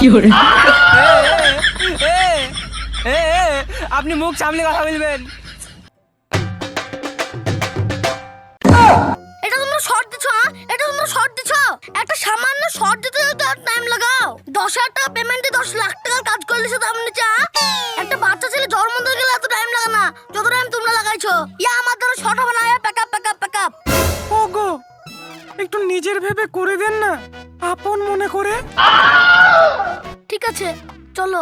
এ, এ, আপনি মুখ সামনে কথা বলবেন। এটা তোমরা শর্ট দিছো হ্যাঁ? এটা তোমরা শর্ট দিছো? একটা সামান্য শর্ট দিতে যদি টাইম লাগাও। দশ হাজার টাকা পেমেন্ট দশ লাখ টাকার কাজ করলে সে দাম নিচে হ্যাঁ? একটা বাচ্চা ছেলে জন্ম দিতে গেলে এত টাইম লাগে না। যত টাইম তোমরা লাগাইছো। ইয়া আমার দ্বারা শর্ট হবে না pack up pack up pack up ওগো একটু নিজের ভেবে করে দেন না। আপন মনে করে। ঠিক আছে চলো।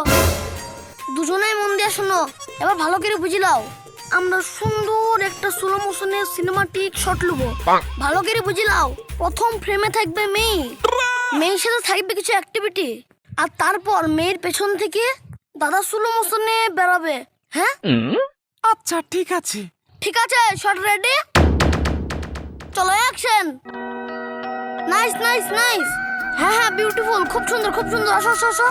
দুজনেই মন দিয়ে শোনো এবার ভালো করে বুঝিলাও আমরা সুন্দর একটা স্লো মোশনের সিনেমাটিক শট লুবো। ভালো করে বুঝিলাও প্রথম ফ্রেমে থাকবে মেয়ে। মেয়ের সাথে থাকবে কিছু অ্যাক্টিভিটি আর তারপর মেয়ের পেছন থেকে দাদা স্লো মোশনে বেরাবে হ্যাঁ? আচ্ছা ঠিক আছে। ঠিক আছে শট রেডি চলো অ্যাকশন নাইস নাইস নাইস হ্যাঁ হ্যাঁ বিউটিফুল খুব সুন্দর খুব সুন্দর। আসো আসো আসো।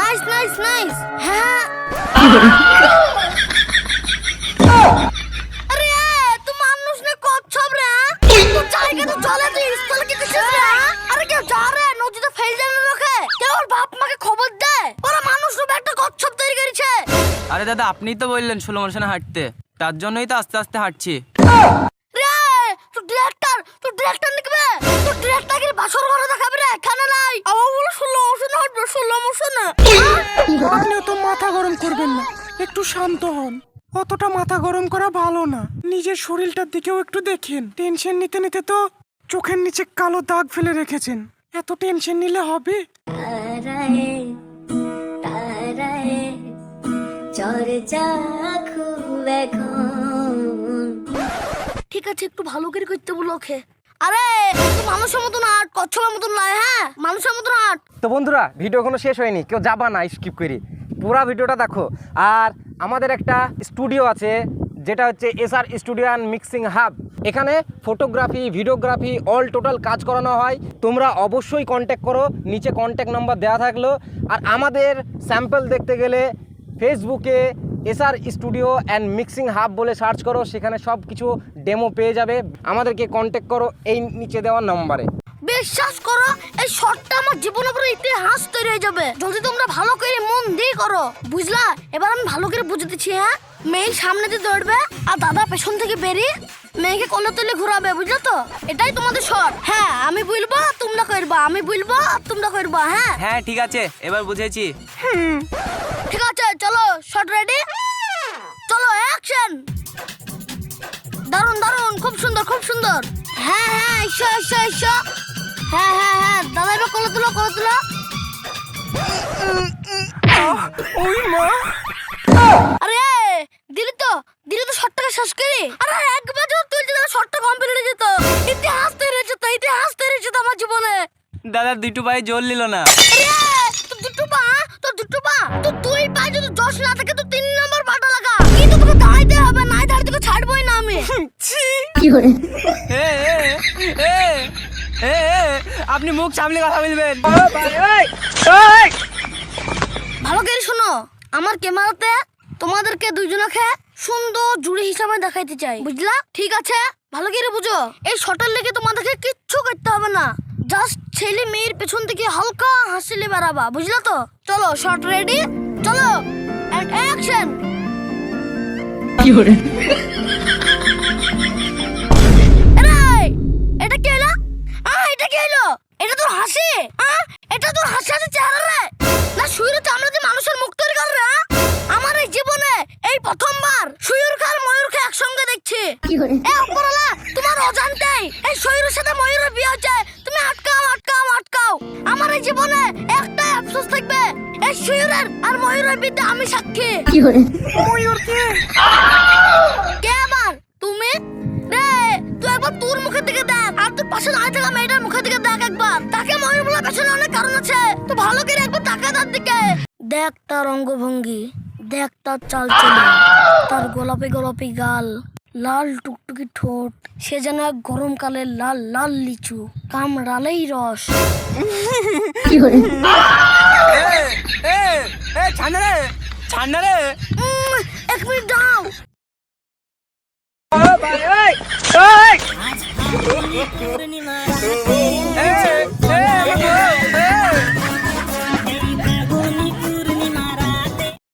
নাইস নাইস নাইস হ্যাঁ আরে তুই মানুষ না কচ্ছপ রে তুই জায়গা তো চলে তুই স্থলে কি দিছিস রে আরে কেউ যা রে নদীতে ফেল দেন রাখে কেউ ওর বাপ মাকে খবর দে। ওরা মানুষ রূপে একটা কচ্ছপ তৈরি করেছে। আরে দাদা আপনিই তো বললেন ষোলো মানুষে হাঁটতে। তার জন্যই তো আস্তে আস্তে হাঁটছি। রে তুই ডিরেক্টর তুই ডিরেক্টর লিখবে তুই ডিরেক্টরকে বাসর ঘরে দেখাবি রে এখানে নাই। আমার বলে ষোলো মোশন হটবে ষোলো মোশন আপনি অত মাথা গরম করবেন না। একটু শান্ত হন। অতটা মাথা গরম করা ভালো না। নিজের শরীরটার দিকেও একটু দেখেন। টেনশন নিতে নিতে তো চোখের নিচে কালো দাগ ফেলে রেখেছেন। এত টেনশন নিলে হবে? ঠিক আছে একটু ভালো করে করতে বলো ওকে। আরে মানুষের মতন আট কচ্ছপের মতন নয় হ্যাঁ? মানুষের মতন আট তো বন্ধুরা ভিডিও এখনও শেষ হয়নি, কেউ যাবা না স্কিপ করি। পুরা ভিডিওটা দেখো। আর আমাদের একটা স্টুডিও আছে, যেটা হচ্ছে SR studio and mixing hub এখানে ফটোগ্রাফি ভিডিওগ্রাফি অল টোটাল কাজ করানো হয়। তোমরা অবশ্যই কন্ট্যাক্ট করো, নিচে কন্ট্যাক্ট নাম্বার দেওয়া থাকল। আর আমাদের স্যাম্পল দেখতে গেলে ফেসবুকে SR studio and mixing hub বলে সার্চ করো সেখানে সব কিছু ডেমো পেয়ে যাবে। আমাদেরকে কন্ট্যাক্ট করো এই নিচে দেওয়া নম্বরে। বিশ্বাস করো এই শটটা আমার জীবনের পুরো ইতিহাস তৈরি হয়ে যাবে। যদি তোমরা ভালো করে মন দিয়ে করো বুঝলা? এবার আমি ভালো করে বুঝতেছি হ্যাঁ? মেয়ে সামনে দিয়ে দৌড়বে আর দাদা পেছন থেকে বেরিয়ে মেয়েকে কোলে তুলে ঘোরাবে বুঝলো তো? এটাই তোমাদের শট। হ্যাঁ আমি বলব তোমরা করবা আমি বলব আর তোমরা করবা হ্যাঁ? হ্যাঁ ঠিক আছে এবার বুঝেছি। ঠিক খুব সুন্দর। হ্যাঁ হ্যাঁ এসো এসো এসো। হ্যাঁ হ্যাঁ হ্যাঁ দাদা এবার কোলে তুলো কোলে তুলো। ওই মা। আরে দিলি তো দিলি তো শটটাকে শেষ করি। আরে একবার যদি তুলতে তাহলে শটটা কমপ্লিট হয়ে যেত ইতিহাস তৈরি হয়ে যেত ইতিহাস তৈরি হয়ে যেত আমার জীবনে। দাদা দুটো পায়ে জল নিল না। দুটো পা তোর দুটো পা তো তুই পা যদি দশ না থাকে তো এ, এ, এ, এ, এ, আপনি মুখ সামলে কথা বলবেন। ভালো করে শোনো আমার ক্যামেরাতে তোমাদেরকে দুইজনকে সুন্দর জুড়ি হিসাবে দেখাইতে চাই বুঝলা? ঠিক আছে? ভালো করে বুঝো। এই শটের লেগে তোমাদেরকে কিচ্ছু করতে হবে না। জাস্ট ছেলে মেয়ের পেছন থেকে হালকা হাসিলে বেড়াবা বুঝলা তো? চলো শট রেডি? চলো অ্যাকশন! এটা কি হলো এটা তোর হাসি? এটা তোর হাসি হাসি চেহারা রে। না শুয়ের চামড়া দিয়ে মানুষের মুখ তৈরি কর রে আমার এই জীবনে এই প্রথমবার শুয়ুর খার ময়ূর খা একসঙ্গে দেখছি। এ উপরওয়ালা তোমার অজান্তেই এই শরীরের সাথে ময়ূরের বিয়ে হচ্ছে। তুমি আটকাও আটকাও আটকাও। আমার এই জীবনে একটাই আফসোস থাকবে এই শুয়ুরের আর ময়ূরের বিদ্যা আমি সাক্ষী। ময়ূর কে? কে আবার? তুমি? রে তুই একবার তোর মুখের দিকে দেখ। আর তোর পাশে দাঁড়িয়ে থাকা তাকে ময়ূর বলার পেছনে অনেক কারণ আছে। তো ভালো করে একবার তাকা তার দিকে। দেখ তার অঙ্গভঙ্গি দেখ তার চাল চলে তার গোলাপি গোলাপি গাল লাল টুকটুকি ঠোঁট সে যেন এক গরমকালে লাল লাল লিচু কামড়ালেই রস। এ, এ, এ, ঠান্ডা রে ঠান্ডা রে।